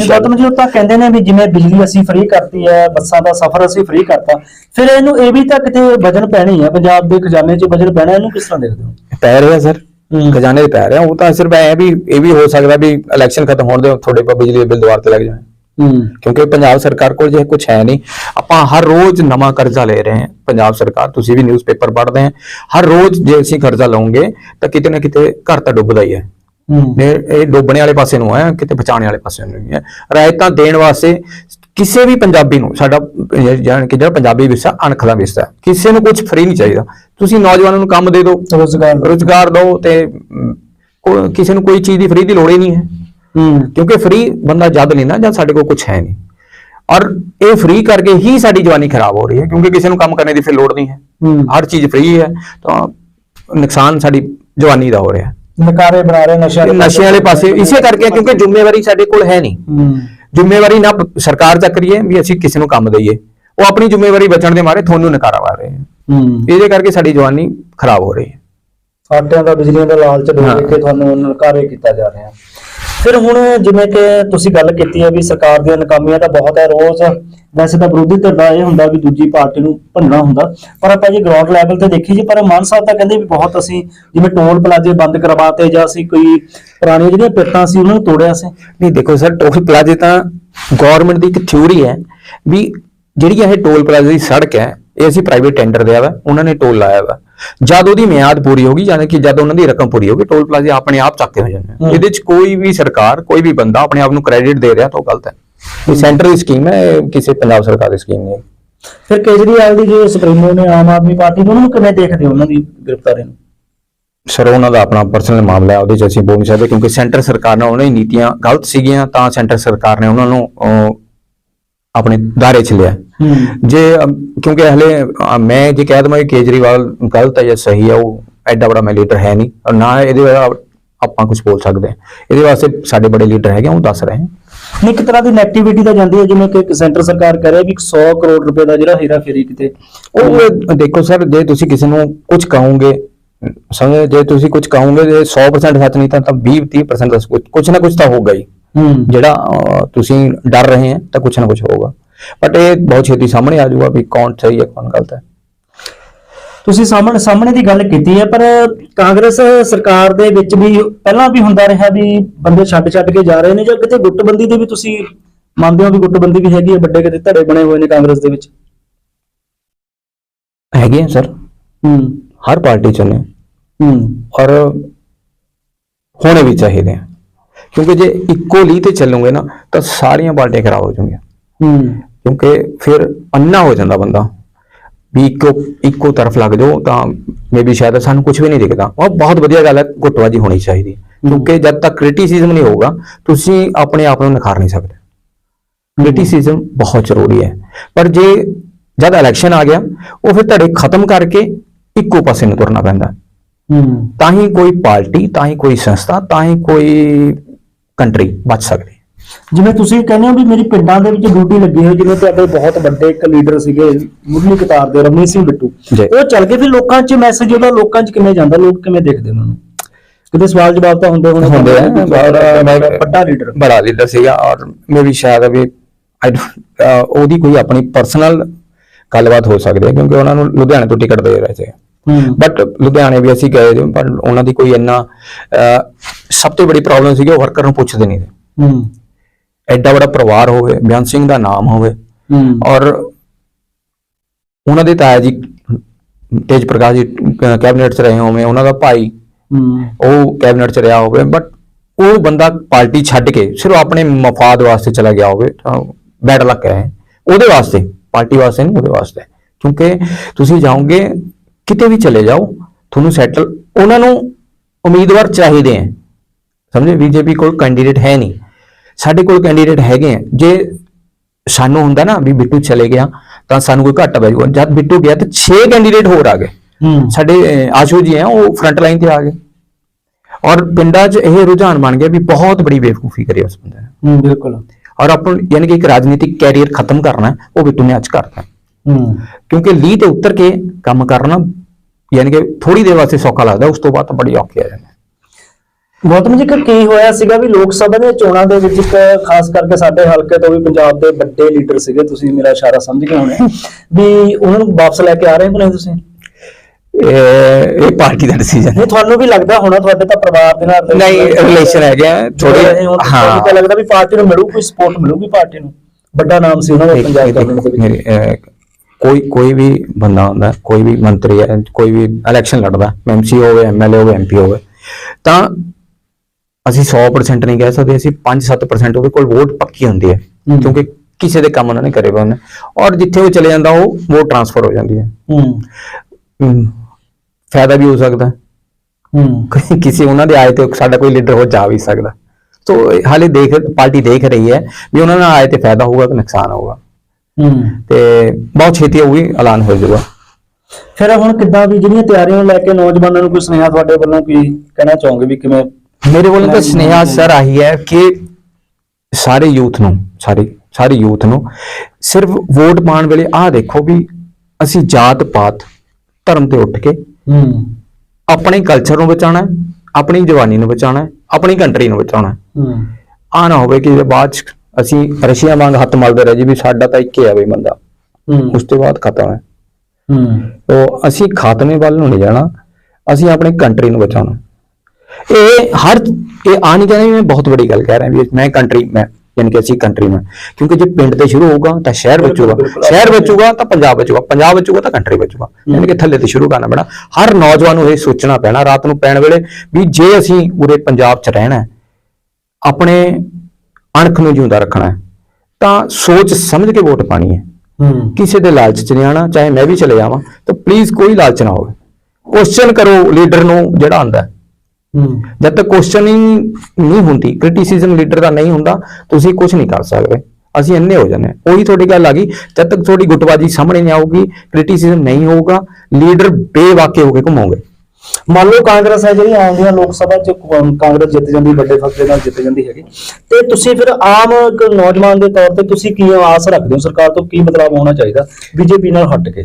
ਗੌਤਮ ਜੀ ਉਹ ਤਾਂ ਕਹਿੰਦੇ ਨੇ ਵੀ ਜਿਵੇਂ ਬਿਜਲੀ ਅਸੀਂ ਫ੍ਰੀ ਕਰਤੀ ਹੈ ਬੱਸਾਂ ਦਾ ਸਫ਼ਰ ਅਸੀਂ ਫ੍ਰੀ ਕਰਤਾ। ਫਿਰ ਇਹਨੂੰ ਇਹ ਵੀ ਤਾਂ ਕਿਤੇ ਵਜਨ ਪੈਣੀ ਹੈ ਪੰਜਾਬ ਦੇ ਖਜ਼ਾਨੇ 'ਚ ਵਜਨ ਪੈਣਾ ਇਹਨੂੰ ਕਿਸ ਤਰ੍ਹਾਂ ਦੇਖਦੇ ਹੋ? ਪੈ ਰਿਹਾ ਸਰ। ਹੂੰ। ਖਜ਼ਾਨੇ 'ਚ ਪੈ ਰਿਹਾ ਉਹ ਤਾਂ ਸਿਰਫ ਐ ਵੀ ਇਹ ਵੀ ਹੋ ਸਕਦਾ ਵੀ ਇਲੈਕਸ਼ਨ ਖਤਮ ਹੋਣ ਦੇ ਤੁਹਾਡੇ ਪਾ ਬਿਜਲੀ ਬਿੱਲ ਦੁਆਰ ਤੇ ਲੱਗ ਜਾਣ। ਹੂੰ। ਕਿਉਂਕਿ ਪੰਜਾਬ ਸਰਕਾਰ ਕੋਲ ਜੇ ਕੁਝ ਹੈ ਨਹੀਂ ਆਪਾਂ ਹਰ ਰੋਜ਼ ਨਵਾਂ ਕਰਜ਼ਾ ਲੈ ਰਹੇ ਹਾਂ ਪੰਜਾਬ ਸਰਕਾਰ ਤੁਸੀਂ ਵੀ ਨਿਊਜ਼ਪੇਪਰ ਪੜ੍ਹਦੇ ਆ ਹਰ ਰੋਜ਼ ਜੇ ਅਸੀਂ ਕਰਜ਼ਾ ਲਵਾਂਗੇ ਤਾਂ ਕਿਤੇ ਨਾ ਕਿਤੇ ਘਰ ਤਾਂ ਡੁੱਬਦਾ ਹੀ ਹੈ। ਇਹ ਡੁੱਬਣੇ ਵਾਲੇ ਪਾਸੇ ਨੂੰ ਹੈ ਕਿਤੇ ਬਚਾਉਣੇ ਵਾਲੇ ਪਾਸੇ ਨੂੰ ਨਹੀਂ ਹੈ। ਰਾਇਤਾਂ ਦੇਣ ਵਾਸਤੇ ਕਿਸੇ ਵੀ ਪੰਜਾਬੀ ਨੂੰ ਸਾਡਾ ਜਾਣ ਕਿ ਜਿਹੜਾ ਪੰਜਾਬੀ ਵਿਰਸਾ ਅਣਖ ਦਾ ਵਿਰਸਾ। ਕਿਸੇ ਨੂੰ ਕੁਝ ਫ੍ਰੀ ਨਹੀਂ ਚਾਹੀਦਾ। ਤੁਸੀਂ ਨੌਜਵਾਨਾਂ ਨੂੰ ਕੰਮ ਦੇ ਦਿਓ ਰੋਜ਼ਗਾਰ ਰੋਜ਼ਗਾਰ ਦਿਓ ਤੇ ਕਿਸੇ ਨੂੰ ਕੋਈ ਚੀਜ਼ ਦੀ ਫ੍ਰੀ ਦੀ ਲੋੜ ਹੀ ਨਹੀਂ ਹੈ। ਕਿਉਂਕਿ ਫ੍ਰੀ ਬੰਦਾ ਜਦ ਲੈਂਦਾ ਜਦ ਸਾਡੇ ਕੋਲ ਕੁਝ ਹੈ ਨਹੀਂ। ਔਰ ਇਹ ਫ੍ਰੀ ਕਰਕੇ ਹੀ ਸਾਡੀ ਜਵਾਨੀ ਖਰਾਬ ਹੋ ਰਹੀ ਹੈ ਕਿਉਂਕਿ ਕਿਸੇ ਨੂੰ ਕੰਮ ਕਰਨੇ ਦੀ ਫਿਰ ਲੋੜ ਨਹੀਂ ਹੂੰ। ਹਰ ਚੀਜ਼ ਫ੍ਰੀ ਹੈ ਤਾਂ ਨੁਕਸਾਨ ਸਾਡੀ ਜਵਾਨੀ ਦਾ ਹੋ ਰਿਹਾ। ਹੈ ਨਕਾਰੇ ਬਣਾ ਰਹੇ ਨਸ਼ਾ ਇਹ ਨਸ਼ੇ ਵਾਲੇ ਪਾਸੇ। ਇਸੇ ਕਰਕੇ ਹੈ ਕਿਉਂਕਿ ਜ਼ਿੰਮੇਵਾਰੀ ਸਾਡੇ ਕੋਲ ਹੈ ਨਹੀਂ। ਹੂੰ। ਜ਼ਿੰਮੇਵਾਰੀ ਨਾ ਸਰਕਾਰ ਚੱਕ ਰਹੀ ਹੈ ਵੀ ਅਸੀਂ ਕਿਸੇ ਨੂੰ ਕੰਮ ਦਈਏ। ਉਹ ਆਪਣੀ ਜ਼ਿੰਮੇਵਾਰੀ ਬਚਣ ਦੇ ਮਾਰੇ ਤੁਹਾਨੂੰ ਨਕਾਰਾ ਵਾ ਰਹੇ ਹੈ। ਹੂੰ। ਇਹਦੇ ਕਰਕੇ ਸਾਡੀ ਜਵਾਨੀ ਖਰਾਬ ਹੋ ਰਹੀ ਹੈ। ਆਟਿਆਂ ਦਾ ਬਿਜਲੀਆਂ ਦਾ ਲਾਲਚ ਦੇ ਹਾਂ। ਕੇ ਤੁਹਾਨੂੰ ਨਕਾਰੇ ਕੀਤਾ ਜਾ ਰਿਹਾ। ਫਿਰ ਹੁਣ ਜਿਵੇਂ ਕਿ ਤੁਸੀਂ ਗੱਲ ਕੀਤੀ ਹੈ ਵੀ ਸਰਕਾਰ ਦੀਆਂ ਨਾਕਾਮੀਆਂ ਤਾਂ ਬਹੁਤ ਹੈ ਰੋਜ਼। ਵੈਸੇ ਤਾਂ ਵਿਰੋਧੀ ਧਿਰ ਦਾ ਇਹ ਹੁੰਦਾ ਵੀ ਦੂਜੀ ਪਾਰਟੀ ਨੂੰ ਭੰਨਣਾ ਹੁੰਦਾ। ਪਰ ਆਪਾਂ ਜੇ ਗਰਾਊਂਡ ਲੈਵਲ ਤੇ ਦੇਖੀ ਜੀ, ਪਰ ਮਾਨ ਸਾਹਿਬ ਤਾਂ ਕਹਿੰਦੇ ਵੀ ਬਹੁਤ ਅਸੀਂ ਜਿਵੇਂ ਟੋਲ ਪਲਾਜ਼ੇ ਬੰਦ ਕਰਵਾਤੇ ਜਾਂ ਅਸੀਂ ਕੋਈ ਪੁਰਾਣੀਆਂ ਜਿਹੜੀਆਂ ਪਿੱਟਾਂ ਸੀ ਉਹਨਾਂ ਨੂੰ ਤੋੜਿਆ ਸੀ। ਨਹੀਂ, ਦੇਖੋ ਸਰ, ਟੋਲ ਪਲਾਜ਼ੇ ਤਾਂ ਗਵਰਨਮੈਂਟ ਦੀ ਇੱਕ ਥਿਊਰੀ ਹੈ ਵੀ ਜਿਹੜੀ ਇਹ ਟੋਲ ਪਲਾਜ਼ੇ ਦੀ ਸੜਕ ਹੈ ਇਹ ਅਸੀਂ ਪ੍ਰਾਈਵੇਟ ਟੈਂਡਰ ਦਿਆ ਵਾ ਉਹਨਾਂ ਨੇ ਟੋਲ ਲਾਇਆ ਵਾ। ਜਦ ਉਹਦੀ ਮਿਆਦ ਪੂਰੀ ਹੋਗੀ ਯਾਨੀ ਕਿ ਜਦ ਉਹਨਾਂ ਦੀ ਰਕਮ ਪੂਰੀ ਹੋਗੀ ਟੋਲ ਪਲਾਜ਼ੇ ਆਪਣੇ ਆਪ ਚੱਕੇ ਹੋ ਜਾਂਦੇ ਇਹਦੇ ਚ ਕੋਈ ਵੀ ਸਰਕਾਰ ਕੋਈ ਵੀ ਬੰਦਾ ਆਪਣੇ ਆਪ ਨੂੰ ਕ੍ਰੈਡਿਟ ਦੇ ਰਿਹਾ ਤਾਂ ਉਹ ਗਲਤ ਹੈ। ਇਹ ਸੈਂਟਰ ਦੀ ਸਕੀਮ ਹੈ ਕਿਸੇ ਪੰਜਾਬ ਸਰਕਾਰ ਦੀ ਸਕੀਮ ਨਹੀਂ ਫਿਰ ਕੇਜਰੀਵਾਲ ਦੀ ਜੋ ਸੁਪਰੀਮੋ ਨੇ ਆਮ ਆਦਮੀ ਪਾਰਟੀ ਨੂੰ ਉਹਨਾਂ ਨੂੰ ਕਿਵੇਂ ਦੇਖਦੇ ਉਹਨਾਂ ਦੀ ਗ੍ਰਿਫਤਾਰੀ ਨੂੰ? ਸਰ ਉਹਨਾਂ ਦਾ ਆਪਣਾ ਪਰਸਨਲ ਮਾਮਲਾ ਹੈ ਉਹਦੇ ਚ ਅਸੀਂ ਬੋਲ ਨਹੀਂ ਸਕਦੇ ਕਿਉਂਕਿ ਸੈਂਟਰ ਸਰਕਾਰ ਨੇ ਉਹਨਾਂ ਦੀ ਨੀਤੀਆਂ ਗਲਤ ਸੀਗੀਆਂ ਤਾਂ ਸੈਂਟਰ ਸਰਕਾਰ ਨੇ ਉਹਨਾਂ ਨੂੰ ਆਪਣੇ ਦਾਇਰੇ 'ਚ ਲਿਆ। ਜੇ ਕਿਉਂਕਿ ਹਲੇ ਮੈਂ ਜੇ ਕਹਿ ਦਵਾਂ ਕਿ ਕੇਜਰੀਵਾਲ ਗਲਤ ਹੈ ਜਾਂ ਸਹੀ ਹੈ ਉਹ ਐਡਾ ਬੜਾ ਮੈਂ ਲੀਡਰ ਹੈ ਨਹੀਂ। ਔਰ ਨਾ ਇਹਦੇ ਬਾਰੇ ਆਪਾਂ ਕੁਝ ਬੋਲ ਸਕਦੇ ਹਾਂ। ਇਹਦੇ ਵਾਸਤੇ ਸਾਡੇ ਬੜੇ ਲੀਡਰ ਹੈਗੇ ਉਹ ਦੱਸ ਰਹੇ ਹਨ ਇੱਕ ਤਰ੍ਹਾਂ ਦੀ ਨੈਗੇਟਿਵਿਟੀ ਤਾਂ ਜਾਂਦੀ ਹੈ ਜਿਵੇਂ ਕਿ ਸੈਂਟਰ ਸਰਕਾਰ ਕਹ ਰਹੀ ਹੈ ਵੀ 100 ਕਰੋੜ ਰੁਪਏ ਦਾ ਜਿਹੜਾ ਹੀਰਾ ਫੇਰੀ ਕਿਤੇ ਉਹ ਦੇਖੋ ਸਰ ਜੇ ਤੁਸੀਂ ਕਿਸੇ ਨੂੰ ਕੁਝ ਕਹੋਗੇ ਸਮਝੇ ਜੇ ਤੁਸੀਂ ਕੁਝ ਕਹੋਗੇ ਜੇ 100% ਸੱਚ ਨਹੀਂ ਤਾਂ ਤਾਂ 20 30% ਦਾ ਕੁਝ ਕੁਝ ਨਾ ਕੁਝ ਤਾਂ ਹੋਊਗਾ ਹੂੰ। ਜਿਹੜਾ ਤੁਸੀਂ ਡਰ ਰਹੇ ਹੈ ਤਾਂ ਕੁਝ ਨਾ ਕੁਝ ਹੋਊਗਾ। ਬਟ ਇਹ ਬਹੁਤ ਛੇਤੀ ਸਾਹਮਣੇ ਆ ਜਾਊਗਾ ਵੀ ਕੌਣ ਸਹੀ ਹੈ ਕੌਣ ਗਲਤ ਹੈ। ਤੁਸੀਂ ਸਾਹਮਣੇ ਸਾਹਮਣੇ ਦੀ ਗੱਲ ਕੀਤੀ ਹੈ ਪਰ ਕਾਂਗਰਸ ਸਰਕਾਰ ਦੇ ਵਿੱਚ ਵੀ ਪਹਿਲਾਂ ਵੀ ਹੁੰਦਾ ਰਿਹਾ ਵੀ ਬੰਦੇ ਛੱਡ ਛੱਡ ਕੇ ਜਾ ਰਹੇ ਨੇ ਜਾਂ ਕਿਤੇ ਗੁੱਟਬੰਦੀ ਦੇ ਵੀ ਤੁਸੀਂ ਮੰਨਦੇ ਹੋ ਵੀ ਗੁੱਟਬੰਦੀ ਵੀ ਹੈਗੀ ਹੈ ਵੱਡੇ ਕਿਤੇ ਧੜੇ ਬਣੇ ਹੋਏ ਨੇ ਕਾਂਗਰਸ ਦੇ ਵਿੱਚ? ਹੈਗੇ ਸਰ। ਹੂੰ। ਹਰ ਪਾਰਟੀ ਚ ਨੇ। ਹੂੰ। ਔਰ ਹੋਣੇ ਵੀ ਚਾਹੀਦੇ ਆ। ਕਿਉਂਕਿ ਜੇ ਇੱਕੋ ਲੀ ਤੇ ਚੱਲੋਗੇ ਨਾ ਤਾਂ ਸਾਰੀਆਂ ਪਾਰਟੀਆਂ ਖਰਾਬ ਹੋ ਜਾਣਗੀਆਂ। ਹੂੰ। ਕਿਉਂਕਿ ਫਿਰ ਅੰਨਾ ਹੋ ਜਾਂਦਾ ਬੰਦਾ। ਵੀ ਇੱਕੋ ਇੱਕੋ ਤਰਫ ਲੱਗ ਜਾਓ ਤਾਂ ਮੇਬੀ ਸ਼ਾਇਦ ਸਾਨੂੰ ਕੁਝ ਵੀ ਨਹੀਂ ਦਿਖਦਾ। ਉਹ ਬਹੁਤ ਵਧੀਆ ਗੱਲ ਹੈ ਗੁੱਟਬਾਜੀ ਹੋਣੀ ਚਾਹੀਦੀ। ਕਿਉਂਕਿ ਜਦ ਤੱਕ ਕ੍ਰਿਟਿਸਿਜ਼ਮ ਨਹੀਂ ਹੋਊਗਾ ਤੁਸੀਂ ਆਪਣੇ ਆਪ ਨੂੰ ਨਿਖਾਰ ਨਹੀਂ ਸਕਦੇ। ਕ੍ਰਿਟਿਸਿਜ਼ਮ ਬਹੁਤ ਜ਼ਰੂਰੀ ਹੈ। ਪਰ ਜੇ ਜਦ ਇਲੈਕਸ਼ਨ ਆ ਗਿਆ ਉਹ ਫਿਰ ਧੜੇ ਖਤਮ ਕਰਕੇ ਇੱਕੋ ਪਾਸੇ ਨੂੰ ਤੁਰਨਾ ਪੈਂਦਾ। ਹੂੰ। ਤਾਂ ਹੀ ਕੋਈ ਪਾਰਟੀ ਤਾਂ ਹੀ ਕੋਈ ਸੰਸਥਾ ਤਾਂ ਹੀ ਕੋਈ ਕੰਟਰੀ ਬਚ ਸਕਦੀ। ਜਿਵੇਂ ਤੁਸੀਂ ਕਹਿੰਦੇ ਹੋ ਵੀ ਮੇਰੀ ਪਿੰਡਾਂ ਦੇ ਵਿੱਚ ਡਿਊਟੀ ਲੱਗੀ ਹੋਈ ਜਿਵੇਂ ਤੁਹਾਡੇ ਬਹੁਤ ਵੱਡੇ ਇੱਕ ਲੀਡਰ ਸੀਗੇ ਮੁੱਢਲੀ ਕਤਾਰ ਦੇ ਰਮਨੀਤ ਸਿੰਘ ਬਿੱਟੂ। ਉਹ ਚੱਲ ਗਏ ਫਿਰ ਲੋਕਾਂ 'ਚ ਮੈਸੇਜ ਉਹਦਾ ਲੋਕਾਂ 'ਚ ਕਿਵੇਂ ਜਾਂਦਾ ਲੋਕ ਕਿਵੇਂ ਦੇਖਦੇ ਉਹਨਾਂ ਨੂੰ? ਕਿਤੇ ਸਵਾਲ ਜਵਾਬ ਤਾਂ ਹੁੰਦੇ ਹੋਣੇ ਹੁੰਦੇ ਆ। ਵੱਡਾ ਲੀਡਰ ਬੜਾ ਲੀਡਰ ਸੀਗਾ ਔਰ ਮੇ ਵੀ ਸ਼ਾਇਦ ਅਹ ਉਹਦੀ ਕੋਈ ਆਪਣੀ ਪਰਸਨਲ ਗੱਲਬਾਤ ਹੋ ਸਕਦੀ ਹੈ ਕਿਉਂਕਿ ਉਹਨਾਂ ਨੂੰ ਲੁਧਿਆਣੇ ਤੋਂ ਟਿਕਟ ਦੇ ਰਹੇ ਸੀ ਬਟ ਲੁਧਿਆਣੇ ਵੀ ਅਸੀਂ ਗਏ ਪਰ ਉਹਨਾਂ ਦੀ ਕੋਈ ਇੰਨਾ ਸਭ ਤੋਂ ਬੜੀ ਪ੍ਰੋਬਲਮ ਸੀਗੀ ਉਹ ਵਰਕਰ ਨੂੰ ਪੁੱਛਦੇ ਨਹੀਂ ਹੂੰ। ਐਡਾ ਬੜਾ ਪਰਿਵਾਰ ਹੋਵੇ ਬਿਆਨ ਸਿੰਘ ਦਾ ਨਾਮ ਹੋਵੇ। ਔਰ ਉਹਨਾਂ ਦੇ ਤਾਇਆ ਜੀ ਤੇਜ ਪ੍ਰਕਾਸ਼ ਜੀ ਕੈਬਨਿਟ 'ਚ ਰਹੇ ਹੋਵੇ ਉਹਨਾਂ ਦਾ ਭਾਈ ਉਹ ਕੈਬਨਿਟ 'ਚ ਰਿਹਾ ਹੋਵੇ ਬਟ ਉਹ ਬੰਦਾ ਪਾਰਟੀ ਛੱਡ ਕੇ ਸਿਰਫ ਆਪਣੇ ਮਫਾਦ ਵਾਸਤੇ ਚਲਾ ਗਿਆ ਹੋਵੇ ਤਾਂ ਬੈਡ ਲੱਕ ਹੈ। ਉਹਦੇ ਵਾਸਤੇ ਪਾਰਟੀ ਵਾਸਤੇ ਨਹੀਂ ਉਹਦੇ ਵਾਸਤੇ। ਕਿਉਂਕਿ ਤੁਸੀਂ ਜਾਓਗੇ ਕਿਤੇ ਵੀ ਚਲੇ ਜਾਓ ਤੁਹਾਨੂੰ ਸੈਟਲ ਉਹਨਾਂ ਨੂੰ ਉਮੀਦਵਾਰ ਚਾਹੀਦੇ ਹੈ ਸਮਝੇ? ਬੀਜੇਪੀ ਕੋਲ ਕੈਂਡੀਡੇਟ ਹੈ ਨਹੀਂ। ਸਾਡੇ ਕੋਲ ਕੈਂਡੀਡੇਟ ਹੈਗੇ ਆ। ਜੇ ਸਾਨੂੰ ਹੁੰਦਾ ਨਾ ਵੀ ਬਿੱਟੂ ਚਲੇ ਗਿਆ ਤਾਂ ਸਾਨੂੰ ਕੋਈ ਘਾਟਾ ਪੈ ਜਾਊਗਾ। ਜਦ ਬਿੱਟੂ ਗਿਆ ਤਾਂ 6 ਕੈਂਡੀਡੇਟ ਹੋਰ ਆ ਗਏ। ਸਾਡੇ ਆਸ਼ੂ ਜੀ ਹੈ ਉਹ ਫਰੰਟ ਲਾਈਨ ਤੇ ਆ ਗਏ। ਔਰ ਪਿੰਡਾਂ 'ਚ ਇਹ ਰੁਝਾਨ ਬਣ ਗਿਆ ਵੀ ਬਹੁਤ ਬੜੀ ਬੇਵਕੂਫੀ ਕਰੀ ਉਸ ਬੰਦੇ ਨੇ। ਹੂੰ ਬਿਲਕੁਲ। ਔਰ ਆਪਾਂ ਯਾਨੀ ਕਿ ਇੱਕ ਰਾਜਨੀਤਿਕ ਕੈਰੀਅਰ ਖਤਮ ਕਰਨਾ ਉਹ ਬਿੱਟੂ ਨੇ ਅੱਜ ਕਰਤਾ। ਹੂੰ। ਕਿਉਂਕਿ ਲੀਹ ਤੇ ਉਤਰ ਕੇ ਕੰਮ ਕਰਨਾ ਯਾਨੀ ਕਿ ਥੋੜੀ ਦੇਰ ਵਾਸਤੇ ਸੌਖਾ ਲੱਗਦਾ ਉਸ ਤੋਂ ਬਾਅਦ ਤਾਂ ਬੜੀ ਔਖੀ ਆ ਜਾਂਦੀ। ਹੈ। ਗੌਤਮ ਜੀ ਕਿ ਹੋਇਆ ਸੀਗਾ ਵੀ ਲੋਕ ਸਭਾ ਦੀਆਂ ਚੋਣਾਂ ਦੇ ਵਿੱਚ ਇੱਕ ਖਾਸ ਕਰਕੇ ਸਾਡੇ ਹਲਕੇ ਤੋਂ ਵੀ ਪੰਜਾਬ ਦੇ ਵੱਡੇ ਲੀਡਰ ਸੀਗੇ ਤੁਸੀਂ ਮੇਰਾ ਇਸ਼ਾਰਾ ਸਮਝ ਗਏ ਹੋਣੇ। ਵੀ ਉਹਨਾਂ ਨੂੰ ਵਾਪਸ ਲੈ ਕੇ ਆ ਰਹੇ ਹੋ ਨਹੀਂ ਤੁਸੀਂ? ਇਹ ਇਹ ਪਾਰਟੀ ਦਾ ਡਿਸੀਜਨ ਨਹੀਂ ਤੁਹਾਨੂੰ ਵੀ ਲੱਗਦਾ ਹੋਣਾ ਤੁਹਾਡੇ ਤਾਂ ਪਰਿਵਾਰ ਦੇ ਨਾਲ ਨਹੀਂ ਰਿਲੇਸ਼ਨ ਹੈਗੇ ਥੋੜੇ ਹਾਂ ਹਾਂ। ਤਾਂ ਲੱਗਦਾ ਵੀ ਪਾਰਟੀ ਨੂੰ ਮਿਲੂ ਕੋਈ ਸਪੋਰਟ ਮਿਲੂਗੀ ਪਾਰਟੀ ਨੂੰ। ਵੱਡਾ ਨਾਮ ਸੀ ਉਹਨਾਂ ਦਾ ਪੰਜਾਬ ਦੇ ਕੋਈ ਕੋਈ ਵੀ ਬੰਦਾ ਹੁੰਦਾ ਕੋਈ ਵੀ ਮੰਤਰੀ ਹੈ ਕੋਈ ਵੀ ਇਲੈਕਸ਼ਨ ਲੜਦਾ ਐਮਸੀ ਹੋਵੇ ਐਮਐਲਏ ਹੋਵੇ ਐਮਪੀ ਹੋਵੇ ਤਾਂ ਅਸੀਂ 100% ਨਹੀਂ ਕਹਿ ਸਕਦੇ ਅਸੀਂ 5-7% ਉਹਦੇ ਕੋਲ ਵੋਟ ਪੱਕੀ ਹੁੰਦੀ ਹੈ। ਕਿਉਂਕਿ ਕਿਸੇ ਦੇ ਕੰਮ ਉਹਨਾਂ ਨੇ ਕਰੇ ਹੋਏ ਨੇ। ਔਰ ਜਿੱਥੇ ਉਹ ਚਲੇ ਜਾਂਦਾ ਉਹ ਵੋਟ ਟ੍ਰਾਂਸਫਰ ਹੋ ਜਾਂਦੀ ਹੈ। ਫਾਇਦਾ ਵੀ ਹੋ ਸਕਦਾ। ਹੈ। ਕਿਸੇ ਉਹਨਾਂ ਦੇ ਆਏ ਤੇ ਸਾਡਾ ਕੋਈ ਲੀਡਰ ਹੋ ਜਾ ਵੀ ਸਕਦਾ। ਸੋ ਹਾਲੇ ਦੇਖ ਪਾਰਟੀ ਦੇਖ ਰਹੀ ਹੈ ਵੀ ਉਹਨਾਂ ਨਾਲ ਆਏ ਤੇ ਫਾਇਦਾ ਹੋਊਗਾ ਕਿ ਨੁਕਸਾਨ ਹੋਊਗਾ। ਤੇ ਬਹੁਤ ਛੇਤੀ ਉਹ ਵੀ ਐਲਾਨ ਹੋ ਜਾਊਗਾ। ਫਿਰ ਹੁਣ ਕਿੱਦਾਂ ਵੀ ਜਿਹੜੀਆਂ ਤਿਆਰੀਆਂ ਲੈ ਕੇ ਨੌਜਵਾਨਾਂ ਨੂੰ ਕੋਈ ਸੁਨੇਹਾ ਤੁਹਾਡੇ ਵੱਲੋਂ ਕੀ ਕਹਿਣਾ ਚਾਹੋਗੇ ਵੀ ਕਿਵੇਂ ਮੇਰੇ ਵੱਲੋਂ ਤਾਂ ਸੁਨੇਹਾ ਸਰ ਆਹੀ ਹੈ ਕਿ ਸਾਰੇ ਯੂਥ ਨੂੰ ਸਾਰੇ ਸਾਰੇ ਯੂਥ ਨੂੰ ਸਿਰਫ ਵੋਟ ਪਾਉਣ ਵੇਲੇ ਆਹ ਦੇਖੋ ਵੀ ਅਸੀਂ ਜਾਤ ਪਾਤ ਧਰਮ ਤੇ ਉੱਠ ਕੇ ਹੂੰ। ਆਪਣੇ ਕਲਚਰ ਨੂੰ ਬਚਾਉਣਾ ਆਪਣੀ ਜਵਾਨੀ ਨੂੰ ਬਚਾਉਣਾ ਆਪਣੀ ਕੰਟਰੀ ਨੂੰ ਬਚਾਉਣਾ ਹੈ। ਹੂੰ। ਆ ਨਾ ਹੋਵੇ ਕਿ ਬਾਅਦ ਚ ਅਸੀਂ ਰਸ਼ੀਆ ਵਾਂਗ ਹੱਥ ਮਲਦੇ ਰਹੇ ਜੀ ਵੀ ਸਾਡਾ ਤਾਂ ਇੱਕ ਹੀ ਆ ਵੀ ਬੰਦਾ। ਹੂੰ। ਉਸ ਤੋਂ ਬਾਅਦ ਖਤਮ ਹੈ। ਹੂੰ। ਤੋ ਅਸੀਂ ਖਾਤਮੇ ਵੱਲ ਨੂੰ ਨਹੀਂ ਜਾਣਾ ਅਸੀਂ ਆਪਣੀ ਕੰਟਰੀ ਨੂੰ ਬਚਾਉਣਾ। ਇਹ ਹਰ ਇਹ ਆ ਨਹੀਂ ਕਹਿੰਦੇ ਮੈਂ ਬਹੁਤ ਵੱਡੀ ਗੱਲ ਕਹਿ ਰਿਹਾ ਵੀ ਮੈਂ ਕੰਟਰੀ ਮੈਂ ਯਾਨੀ ਕਿ ਅਸੀਂ ਕੰਟਰੀ ਮੈਂ। ਕਿਉਂਕਿ ਜੇ ਪਿੰਡ ਤੇ ਸ਼ੁਰੂ ਹੋਊਗਾ ਤਾਂ ਸ਼ਹਿਰ ਬਚੂਗਾ। ਸ਼ਹਿਰ ਬਚੂਗਾ ਤਾਂ ਪੰਜਾਬ ਬਚੂਗਾ। ਪੰਜਾਬ ਬਚੂਗਾ ਤਾਂ ਕੰਟਰੀ ਬਚੂਗਾ। ਯਾਨੀ ਕਿ ਥੱਲੇ ਤੇ ਸ਼ੁਰੂ ਕਰਨਾ ਪੈਣਾ। ਹਰ ਨੌਜਵਾਨ ਨੂੰ ਇਹ ਸੋਚਣਾ ਪੈਣਾ ਰਾਤ ਨੂੰ ਪੈਣ ਵੇਲੇ ਵੀ ਜੇ ਅਸੀਂ ਉਰੇ ਪੰਜਾਬ 'ਚ ਰਹਿਣਾ ਆਪਣੇ ਅਣਖ ਨੂੰ ਜਿਉਂਦਾ ਰੱਖਣਾ ਹੈ ਤਾਂ ਸੋਚ ਸਮਝ ਕੇ ਵੋਟ ਪਾਣੀ ਹੈ। ਕਿਸੇ ਦੇ ਲਾਲਚ 'ਚ ਨਹੀਂ ਆਣਾ ਚਾਹੇ ਮੈਂ ਵੀ ਚਲੇ ਜਾਵਾਂ ਤਾਂ ਪਲੀਜ਼ ਕੋਈ ਲਾਲਚ ਨਾ ਹੋਵੇ। ਕੁਐਸਚਨ ਕਰੋ ਲੀਡਰ ਨੂੰ ਜਿਹੜਾ ਆਂਦਾ ਜਦ ਤੱਕ ਕੁਐਸਚਨ ਹੀ ਨਹੀਂ ਹੁੰਦੀ ਕ੍ਰਿਟਿਸਿਜ਼ਮ ਲੀਡਰ ਦਾ ਨਹੀਂ ਹੁੰਦਾ ਤੁਸੀਂ ਕੁਝ ਨਹੀਂ ਕਰ ਸਕਦੇ। ਅਸੀਂ ਇੰਨੇ ਹੋ ਜਾਂਦੇ ਹਾਂ। ਉਹੀ ਤੁਹਾਡੀ ਗੱਲ ਆ ਗਈ ਜਦ ਤੱਕ ਤੁਹਾਡੀ ਗੁੱਟਬਾਜੀ ਸਾਹਮਣੇ ਨਹੀਂ ਆਊਗੀ ਕ੍ਰਿਟਿਸਿਜ਼ਮ ਨਹੀਂ ਹੋਊਗਾ ਲੀਡਰ ਬੇਵਾਕੇ ਹੋ ਕੇ ਘੁਮਾਓਗੇ ਮੰਨ ਲਓ ਕਾਂਗਰਸ ਹੈ ਜਿਹੜੀ ਆਉਂਦੀਆਂ ਲੋਕ ਸਭਾ ਚ ਕਾਂਗਰਸ ਜਿੱਤ ਜਾਂਦੀ ਵੱਡੇ ਫਤਵੇ ਨਾਲ ਜਿੱਤ ਜਾਂਦੀ ਹੈਗੀ। ਤੇ ਤੁਸੀਂ ਫਿਰ ਆਮ ਨੌਜਵਾਨ ਦੇ ਤੌਰ ਤੇ ਤੁਸੀਂ ਕੀ ਆਸ ਰੱਖਦੇ ਹੋ? ਸਰਕਾਰ ਤੋਂ ਕੀ ਬਦਲਾਅ ਹੋਣਾ ਚਾਹੀਦਾ? ਬੀਜੇਪੀ ਨਾਲ ਹਟ ਕੇ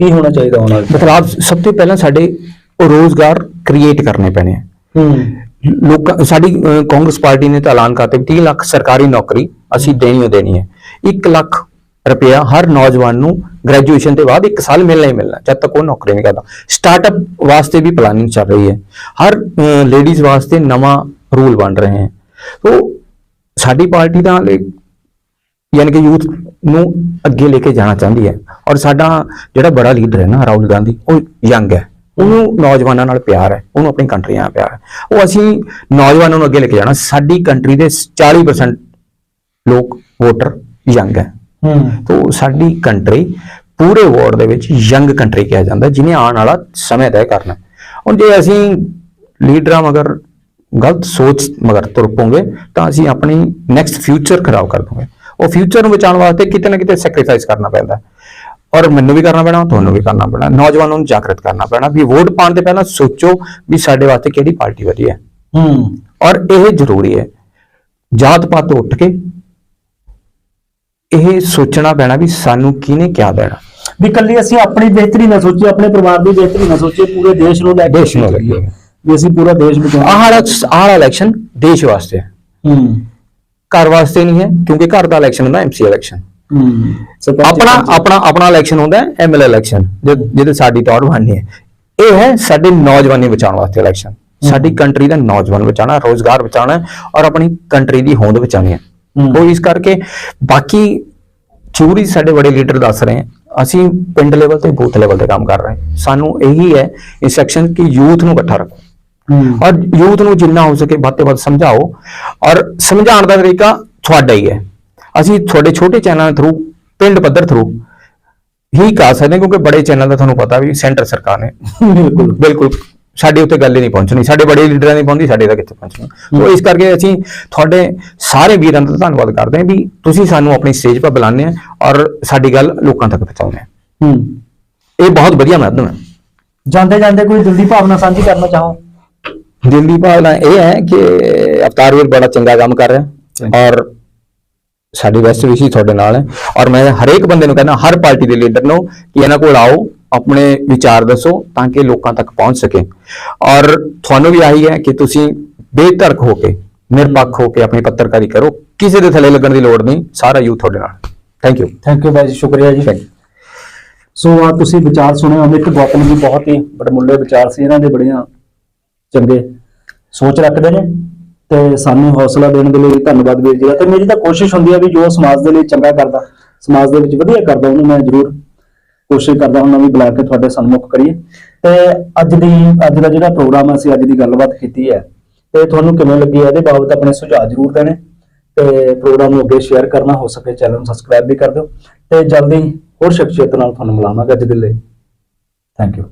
ਕੀ ਹੋਣਾ ਚਾਹੀਦਾ ਉਹਨਾਂ ਦਾ ਮਤਲਬ ਸਭ ਤੋਂ ਪਹਿਲਾਂ ਸਾਡੇ ਰੋਜ਼ਗਾਰ ਕ੍ਰੀਏਟ ਕਰਨੇ ਪੈਣੇ ਆ। ਹੂੰ। ਲੋਕਾਂ ਸਾਡੀ ਕਾਂਗਰਸ ਪਾਰਟੀ ਨੇ ਤਾਂ ਐਲਾਨ ਕਰਤਾ ਵੀ 30 ਲੱਖ ਸਰਕਾਰੀ ਨੌਕਰੀ ਅਸੀਂ ਦੇਣੀ ਓ ਦੇਣੀ ਹੈ। 1 ਲੱਖ ਰੁਪਇਆ ਹਰ ਨੌਜਵਾਨ ਨੂੰ ਗ੍ਰੈਜੂਏਸ਼ਨ ਦੇ ਬਾਅਦ 1 ਸਾਲ ਮਿਲਣਾ ਹੀ ਮਿਲਣਾ, ਜਦ ਤੱਕ ਉਹ ਨੌਕਰੀ ਨਹੀਂ ਕਰਦਾ। ਸਟਾਰਟਅਪ ਵਾਸਤੇ ਵੀ ਪਲਾਨਿੰਗ ਚੱਲ ਰਹੀ ਹੈ। ਹਰ ਲੇਡੀਜ਼ ਵਾਸਤੇ ਨਵਾਂ ਰੂਲ ਬਣ ਰਹੇ ਹਨ ਤੋ ਸਾਡੀ ਪਾਰਟੀ ਤਾਂ ਹਾਲੇ ਯਾਨੀ ਕਿ ਯੂਥ ਨੂੰ ਅੱਗੇ ਲੈ ਕੇ ਜਾਣਾ ਚਾਹੁੰਦੀ ਹੈ। ਔਰ ਸਾਡਾ ਜਿਹੜਾ ਬੜਾ ਲੀਡਰ ਹੈ ਨਾ, ਰਾਹੁਲ ਗਾਂਧੀ, ਉਹ ਯੰਗ ਹੈ। ਉਹਨੂੰ ਨੌਜਵਾਨਾਂ ਨਾਲ ਪਿਆਰ ਹੈ। ਉਹਨੂੰ ਆਪਣੀ ਕੰਟਰੀ ਨਾਲ ਪਿਆਰ ਹੈ। ਉਹ ਅਸੀਂ ਨੌਜਵਾਨਾਂ ਨੂੰ ਅੱਗੇ ਲੈ ਕੇ ਜਾਣਾ। ਸਾਡੀ ਕੰਟਰੀ ਦੇ 40% ਲੋਕ ਵੋਟਰ ਯੰਗ ਹੈ। ਤੋ ਸਾਡੀ ਕੰਟਰੀ ਪੂਰੇ ਵਰਲਡ ਦੇ ਵਿੱਚ ਯੰਗ ਕੰਟਰੀ ਕਿਹਾ ਜਾਂਦਾ ਜਿਹਨੇ ਆਉਣ ਵਾਲਾ ਸਮੇਂ ਤੈਅ ਕਰਨਾ। ਹੁਣ ਜੇ ਅਸੀਂ ਲੀਡਰਾਂ ਮਗਰ ਗਲਤ ਸੋਚ ਮਗਰ ਤੁਰ ਪੋਗੇ ਤਾਂ ਅਸੀਂ ਆਪਣੀ ਨੈਕਸਟ ਫਿਊਚਰ ਖਰਾਬ ਕਰ ਦਵਾਂਗੇ। ਉਹ ਫਿਊਚਰ ਨੂੰ ਬਚਾਉਣ ਵਾਸਤੇ ਕਿਤੇ ਨਾ ਕਿਤੇ ਸੈਕਰੀਫਾਈਸ ਕਰਨਾ ਪੈਂਦਾ। ਔਰ ਮੈਨੂੰ ਵੀ ਕਰਨਾ ਪੈਣਾ ਤੁਹਾਨੂੰ ਵੀ ਕਰਨਾ ਪੈਣਾ ਨੌਜਵਾਨਾਂ ਨੂੰ ਜਾਗਰਤ ਕਰਨਾ ਪੈਣਾ ਵੀ ਵੋਟ ਪਾਉਣ ਤੋਂ ਪਹਿਲਾਂ ਸੋਚੋ ਵੀ ਸਾਡੇ ਵਾਸਤੇ ਕਿਹੜੀ ਪਾਰਟੀ ਵਧੀਆ ਹੈ। ਹੂੰ। ਔਰ ਇਹ ਜ਼ਰੂਰੀ ਹੈ। ਜਾਤ ਪਾਤ ਤੋਂ ਉੱਠ ਕੇ ਇਹ ਸੋਚਣਾ ਪੈਣਾ ਵੀ ਸਾਨੂੰ ਕਿਹਨੇ ਕਿਆ ਦੇਣਾ ਵੀ ਕੱਲੀ ਅਸੀਂ ਆਪਣੀ ਬਿਹਤਰੀ ਨਾ ਸੋਚੀਏ ਆਪਣੇ ਪਰਿਵਾਰ ਦੀ ਬਿਹਤਰੀ ਨਾ ਸੋਚੀਏ ਪੂਰੇ ਦੇਸ਼ ਨੂੰ ਲੈ ਕੇ ਦੇਸ਼ ਨੂੰ ਲੈ ਕੇ। ਚੱਲੀਏ। ਵੀ ਅਸੀਂ ਪੂਰਾ ਦੇਸ਼ ਬਚਾਉਣਾ। ਆਹ ਵਾਲਾ ਆਹ ਵਾਲਾ ਇਲੈਕਸ਼ਨ ਦੇਸ਼ ਵਾਸਤੇ ਹੈ। ਹੂੰ। ਘਰ ਵਾਸਤੇ ਨਹੀਂ ਹੈ ਕਿਉਂਕਿ ਘਰ ਦਾ ਇਲੈਕਸ਼ਨ ਹੁੰਦਾ ਐਮਸੀ ਇਲੈਕਸ਼ਨ ਹੂੰ। ਸਰਪੰਚ- ਆਪਣਾ ਆਪਣਾ ਆਪਣਾ ਇਲੈਕਸ਼ਨ ਹੁੰਦਾ ਐਮਐਲਏ ਇਲੈਕਸ਼ਨ ਜਿਹਦੇ ਸਾਡੀ ਤੌਰ ਬਣਨੀ ਹੈ। ਇਹ ਹੈ ਸਾਡੇ ਨੌਜਵਾਨੀ ਬਚਾਉਣ ਵਾਸਤੇ ਇਲੈਕਸ਼ਨ ਸਾਡੀ ਕੰਟਰੀ ਦਾ ਨੌਜਵਾਨ ਬਚਾਉਣਾ ਰੋਜ਼ਗਾਰ ਬਚਾਉਣਾ ਹੈ ਔਰ ਆਪਣੀ ਕੰਟਰੀ ਦੀ ਹੋਂਦ ਬਚਾਉਣੀ ਹੈ ਹੂੰ। ਉਹ ਇਸ ਕਰਕੇ ਬਾਕੀ ਚੂਰੀ ਸਾਡੇ ਬੜੇ ਲੀਡਰ ਦੱਸ ਰਹੇ ਹੈ ਅਸੀਂ ਪਿੰਡ ਲੈਵਲ ਤੇ ਬੂਥ ਲੈਵਲ ਤੇ ਕੰਮ ਕਰ ਰਹੇ ਹਾਂ। ਸਾਨੂੰ ਇਹੀ ਹੈ ਇਨਸਟਰਕਸ਼ਨ ਕਿ ਯੂਥ ਨੂੰ ਇਕੱਠਾ ਰੱਖੋ। ਔਰ ਯੂਥ ਨੂੰ ਜਿੰਨਾ ਹੋ ਸਕੇ ਵੱਧ ਤੋਂ ਵੱਧ ਸਮਝਾਓ। ਔਰ ਸਮਝਾਉਣ ਦਾ ਤਰੀਕਾ ਤੁਹਾਡਾ ਹੀ ਹੈ। ਅਸੀਂ ਤੁਹਾਡੇ ਛੋਟੇ ਚੈਨਲ ਥਰੂ ਪਿੰਡ ਪੱਧਰ ਥਰੂ ਹੀ ਕਰ ਸਕਦੇ ਕਿਉਂਕਿ ਬੜੇ ਚੈਨਲ ਦਾ ਤੁਹਾਨੂੰ ਪਤਾ ਵੀ ਸੈਂਟਰ ਸਰਕਾਰ ਨੇ। ਬਿਲਕੁਲ। ਬਿਲਕੁਲ। ਸਾਡੇ ਉੱਤੇ ਗੱਲ ਹੀ ਨਹੀਂ ਪਹੁੰਚਣੀ ਸਾਡੇ ਬੜੇ ਲੀਡਰਾਂ ਦੀ ਪਹੁੰਚਦੀ ਸਾਡੇ ਤੱਕ ਕਿੱਥੇ ਪਹੁੰਚਣੀ। ਸੋ ਇਸ ਕਰਕੇ ਅਸੀਂ ਤੁਹਾਡੇ ਸਾਰੇ ਵੀਰਾਂ ਦਾ ਧੰਨਵਾਦ ਕਰਦੇ ਹਾਂ ਵੀ ਤੁਸੀਂ ਸਾਨੂੰ ਆਪਣੀ ਸਟੇਜ 'ਤੇ ਬੁਲਾਉਂਦੇ ਆ ਔਰ ਸਾਡੀ ਗੱਲ ਲੋਕਾਂ ਤੱਕ ਪਹੁੰਚਾਉਂਦੇ ਆ ਹੂੰ। ਇਹ ਬਹੁਤ ਵਧੀਆ ਮਾਧਿਅਮ ਹੈ। ਜਾਂਦੇ ਜਾਂਦੇ ਕੋਈ ਦਿਲ ਦੀ ਭਾਵਨਾ ਸਾਂਝੀ ਕਰਨਾ ਚਾਹੋ? ਦਿਲ ਦੀ ਭਾਵਨਾ ਇਹ ਹੈ ਕਿ ਅਵਤਾਰ ਵੀਰ ਬੜਾ ਚੰਗਾ ਕੰਮ ਕਰ ਰਿਹਾ ਔਰ ਸਾਡੀ ਵੈਸਟ ਵੀ ਸੀ ਤੁਹਾਡੇ ਨਾਲ ਹੈ। ਔਰ ਮੈਂ ਹਰੇਕ ਬੰਦੇ ਨੂੰ ਕਹਿੰਦਾ ਹਰ ਪਾਰਟੀ ਦੇ ਲੀਡਰ ਨੂੰ ਕਿ ਇਹਨਾਂ ਕੋਲ ਆਓ ਆਪਣੇ ਵਿਚਾਰ ਦੱਸੋ ਤਾਂ ਕਿ ਲੋਕਾਂ ਤੱਕ ਪਹੁੰਚ ਸਕੇ। ਔਰ ਤੁਹਾਨੂੰ ਵੀ ਆਹੀ ਹੈ ਕਿ ਤੁਸੀਂ ਬੇਤਰਕ ਹੋ ਕੇ ਨਿਰਪੱਖ ਹੋ ਕੇ ਆਪਣੀ ਪੱਤਰਕਾਰੀ ਕਰੋ। ਕਿਸੇ ਦੇ ਥੱਲੇ ਲੱਗਣ ਦੀ ਲੋੜ ਨਹੀਂ ਸਾਰਾ ਯੂਥ ਤੁਹਾਡੇ ਨਾਲ। ਥੈਂਕ ਯੂ ਥੈਂਕ ਯੂ ਬਾਈ ਜੀ ਸ਼ੁਕਰੀਆ ਜੀ. ਸੋ ਆ ਤੁਸੀਂ ਵਿਚਾਰ ਸੁਣੇ ਅਮਿਤ ਗੌਤਮ ਜੀ ਬਹੁਤ ਹੀ ਬੜਮੁੱਲੇ ਵਿਚਾਰ ਸੀ ਇਹਨਾਂ ਦੇ ਬੜੀਆਂ ਚੰਗੇ ਸੋਚ ਰੱਖਦੇ ਨੇ। ਤੇ ਸਾਨੂੰ ਹੌਸਲਾ ਦੇਣ ਦੇ ਲਈ ਧੰਨਵਾਦ ਵੀਰ ਜੀ ਦਾ। ਤੇ ਮੇਰੀ ਤਾਂ ਕੋਸ਼ਿਸ਼ ਹੁੰਦੀ ਹੈ ਵੀ ਜੋ ਸਮਾਜ ਦੇ ਲਈ ਚੰਗਾ ਕਰਦਾ ਸਮਾਜ ਦੇ ਵਿੱਚ ਵਧੀਆ ਕਰਦਾ ਉਹਨੂੰ ਮੈਂ ਜ਼ਰੂਰ ਕੋਸ਼ਿਸ਼ ਕਰਦਾ ਹੁੰਦਾ ਵੀ ਬੁਲਾ ਕੇ ਤੁਹਾਡੇ ਸਨਮੁਖ ਕਰੀਏ। ਤੇ ਅੱਜ ਦੀ, ਅੱਜ ਦਾ ਜਿਹੜਾ ਪ੍ਰੋਗਰਾਮ ਅਸੀਂ ਅੱਜ ਦੀ ਗੱਲਬਾਤ ਕੀਤੀ ਹੈ। ਤੇ ਤੁਹਾਨੂੰ ਕਿਵੇਂ ਲੱਗੀ ਇਹਦੇ ਬਾਬਤ ਆਪਣੇ ਸੁਝਾਅ ਜ਼ਰੂਰ ਦੇਣੇ। ਤੇ ਪ੍ਰੋਗਰਾਮ ਨੂੰ ਅੱਗੇ ਸ਼ੇਅਰ ਕਰਨਾ, ਹੋ ਸਕੇ ਚੈਨਲ ਨੂੰ ਸਬਸਕ੍ਰਾਈਬ ਵੀ ਕਰ ਦਿਓ। ਤੇ ਜਲਦੀ ਹੋਰ ਸ਼ਖਸੀਅਤ ਨਾਲ ਤੁਹਾਨੂੰ ਮਿਲਾਵਾਂਗੇ ਅੱਜ ਦੇ ਲਈ। Thank you